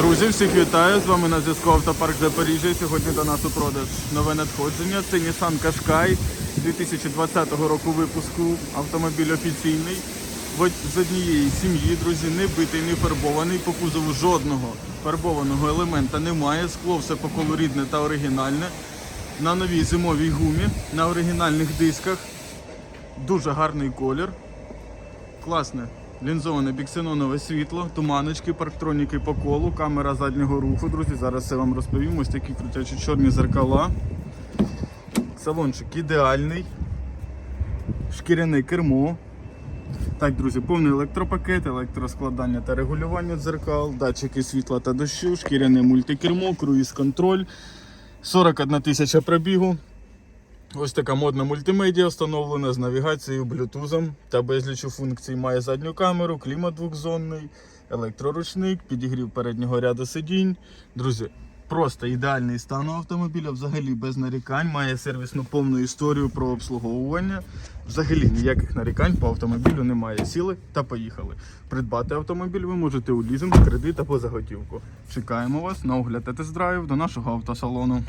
Друзі, всіх вітаю! З вами на зв'язку Автопарк Запоріжжя. Сьогодні до нас у продаж нове надходження. Це Nissan Qashqai 2020 року випуску. Автомобіль офіційний. З однієї сім'ї, друзі, не битий, не фарбований. По кузову жодного фарбованого елемента немає. Скло все по колу рідне та оригінальне. На новій зимовій гумі, на оригінальних дисках. Дуже гарний колір. Класне лінзоване біксенонове світло, туманочки, парктроніки по колу, камера заднього руху, друзі. Зараз все вам розповім. Ось такі крутячі чорні зеркала. Салончик ідеальний. Шкіряне кермо. Так, друзі, повний електропакет, електроскладання та регулювання дзеркал, датчики світла та дощу, шкіряне мультикермо, круїз-контроль, 41 тисяча пробігу. Ось така модна мультимедіа встановлена з навігацією, блютузом та безлічу функцій. Має задню камеру, клімат двохзонний, електроручник, підігрів переднього ряду сидінь. Друзі, просто ідеальний стан автомобіля, взагалі без нарікань. Має сервісну повну історію про обслуговування. Взагалі ніяких нарікань по автомобілю немає. Сіли та поїхали. Придбати автомобіль ви можете у лізинг, кредит або заготівку. Чекаємо вас на огляд та тест-драйв до нашого автосалону.